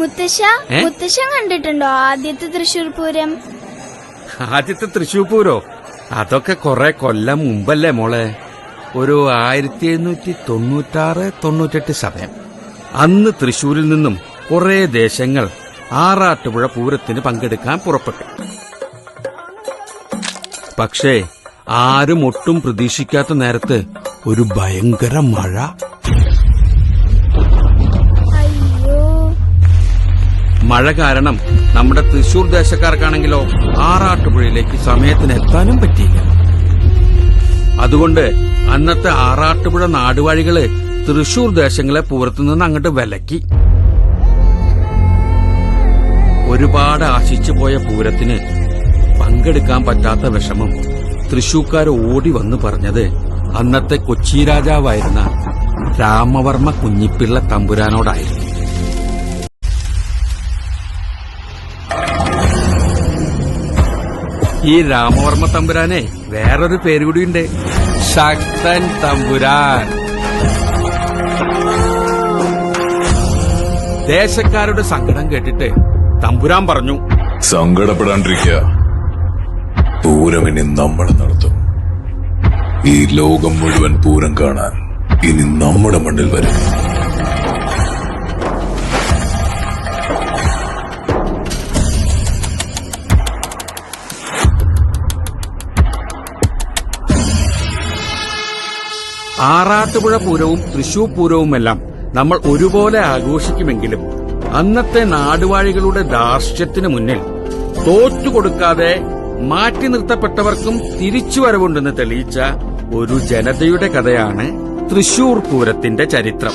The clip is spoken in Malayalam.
മുത്തശ്ശ മുത്തശ്ശ മുത്തശ്ശൻ കണ്ടിട്ടുണ്ടോ ആദ്യത്തെ തൃശൂർ പൂരം? ആദ്യത്തെ തൃശൂർ പൂരോ? അതൊക്കെ കൊറേ കൊല്ലം മുമ്പല്ലേ മോളെ? ഒരു ആയിരത്തി എഴുന്നൂറ്റി തൊണ്ണൂറ്റാറ് തൊണ്ണൂറ്റെട്ട് സമയം അന്ന് തൃശൂരിൽ നിന്നും കുറെ ദേശങ്ങൾ ആറാട്ടുപുഴ പൂരത്തിന് പങ്കെടുക്കാൻ പുറപ്പെട്ടു. പക്ഷേ ആരും ഒട്ടും പ്രതീക്ഷിക്കാത്ത നേരത്ത് ഒരു ഭയങ്കര മഴ മഴ കാരണം നമ്മുടെ തൃശൂർ ദേശക്കാർക്കാണെങ്കിലോ ആറാട്ടുപുഴയിലേക്ക് സമയത്തിന് എത്താനും പറ്റിയില്ല. അതുകൊണ്ട് അന്നത്തെ ആറാട്ടുപുഴ നാടുവാഴികൾ തൃശൂർ ദേശങ്ങളെ പൂരത്തുനിന്ന് അങ്ങോട്ട് വിലക്കി. ഒരുപാട് ആശിച്ചു പോയ പൂരത്തിന് പങ്കെടുക്കാൻ പറ്റാത്ത വിഷമം തൃശൂക്കാർ ഓടി വന്ന് പറഞ്ഞത് അന്നത്തെ കൊച്ചി രാജാവായിരുന്ന രാമവർമ്മ കുഞ്ഞിപ്പിള്ള തമ്പുരാനോടായിരുന്നു. ഈ രാമവർമ്മ തമ്പുരാനെ വേറൊരു പേര് കൂടിയുണ്ട്. ശക്തൻ തമ്പുരാൻ. ദേശക്കാരുടെ സങ്കടം കേട്ടിട്ട് തമ്പുരാൻ പറഞ്ഞു. സങ്കടപ്പെടാണ്ടിരിക്കുക. പൂരം ഇനി നമ്മൾ നടത്തും. ഈ ലോകം മുഴുവൻ പൂരം കാണാൻ ഇനി നമ്മുടെ മണ്ണിൽ വരും. ആറാട്ടുപുഴ പൂരവും തൃശൂർ പൂരവുമെല്ലാം നമ്മൾ ഒരുപോലെ ആഘോഷിക്കുമെങ്കിലും അന്നത്തെ നാടുവാഴികളുടെ ധാർഷ്ട്യത്തിന് മുന്നിൽ തോറ്റുകൊടുക്കാതെ മാറ്റി നിർത്തപ്പെട്ടവർക്കും തിരിച്ചുവരവുണ്ടെന്ന് തെളിയിച്ച ഒരു ജനതയുടെ കഥയാണ് തൃശൂർ പൂരത്തിന്റെ ചരിത്രം.